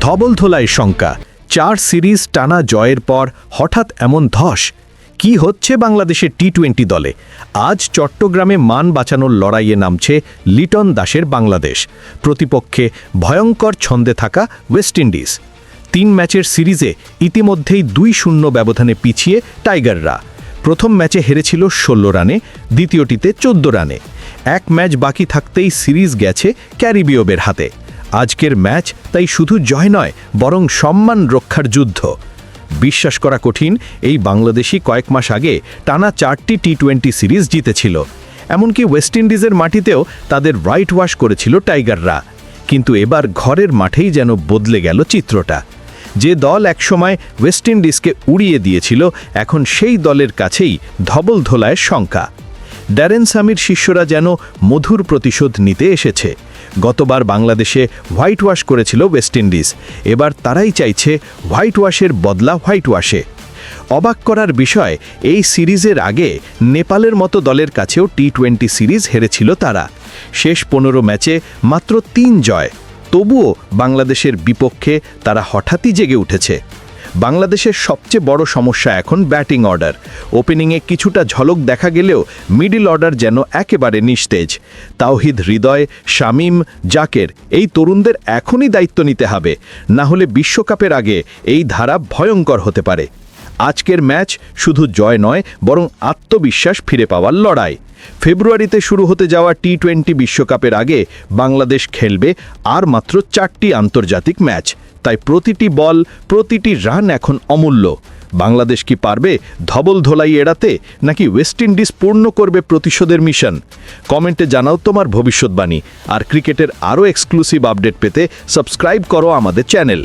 ধবলধোলায় শঙ্কা। চার সিরিজ টানা জয়ের পর হঠাৎ এমন ধস। কি হচ্ছে বাংলাদেশের টি টোয়েন্টি দলে? আজ চট্টগ্রামে মান বাঁচানোর লড়াইয়ে নামছে লিটন দাসের বাংলাদেশ। প্রতিপক্ষে ভয়ঙ্কর ছন্দে থাকা ওয়েস্ট ইন্ডিজ। তিন ম্যাচের সিরিজে ইতিমধ্যেই দুই শূন্য ব্যবধানে পিছিয়ে টাইগাররা। প্রথম ম্যাচে হেরেছিল ষোলো রানে, দ্বিতীয়টিতে চোদ্দ রানে। এক ম্যাচ বাকি থাকতেই সিরিজ গেছে ক্যারিবিওবের হাতে। আজকের ম্যাচ তাই শুধু জয় নয়, বরং সম্মান রক্ষার যুদ্ধ। বিশ্বাস করা কঠিন, এই বাংলাদেশি কয়েক মাস আগে টানা চারটি টি টোয়েন্টি সিরিজ জিতেছিল। এমনকি ওয়েস্ট ইন্ডিজের মাটিতেও তাদের রাইট ওয়াশ করেছিল টাইগাররা। কিন্তু এবার ঘরের মাঠেই যেন বদলে গেল চিত্রটা। যে দল একসময় ওয়েস্ট ইন্ডিজকে উড়িয়ে দিয়েছিল, এখন সেই দলের কাছেই ধবল ধোলায় শঙ্কা। ড্যারেন সামির শিষ্যরা যেন মধুর প্রতিশোধ নিতে এসেছে। গতবার বাংলাদেশে হোয়াইট ওয়াশ করেছিল ওয়েস্ট ইন্ডিজ। এবার তারাই চাইছে হোয়াইট ওয়াশের বদলা হোয়াইট ওয়াশে অবাক করার বিষয়, এই সিরিজের আগে নেপালের মতো দলের কাছেও টি টোয়েন্টি সিরিজ হেরেছিল তারা। শেষ পনেরো ম্যাচে মাত্র তিন জয়। তবুও বাংলাদেশের বিপক্ষে তারা হঠাৎই জেগে উঠেছে। বাংলাদেশের সবচেয়ে বড় সমস্যা এখন ব্যাটিং অর্ডার। ওপেনিংয়ে কিছুটা ঝলক দেখা গেলেও মিডিল অর্ডার যেন একেবারে নিস্তেজ। তাওহিদ হৃদয়, শামিম, জাকের, এই তরুণদের এখনই দায়িত্ব নিতে হবে। না হলে বিশ্বকাপের আগে এই ধারা ভয়ঙ্কর হতে পারে। আজকের ম্যাচ শুধু জয় নয়, বরং আত্মবিশ্বাস ফিরে পাওয়ার লড়াই। ফেব্রুয়ারিতে শুরু হতে যাওয়া টি টোয়েন্টি বিশ্বকাপের আগে বাংলাদেশ খেলবে আর মাত্র চারটি আন্তর্জাতিক ম্যাচ। তাই প্রতিটি বল, প্রতিটি রান এখন অমূল্য। বাংলাদেশ কি পারবে ধবল ধোলাই এড়াতে, নাকি ওয়েস্ট ইন্ডিজ পূর্ণ করবে প্রতিশোধের মিশন? কমেন্টে জানাও তোমার ভবিষ্যৎবাণী। আর ক্রিকেটের আরও এক্সক্লুসিভ আপডেট পেতে সাবস্ক্রাইব করো আমাদের চ্যানেল।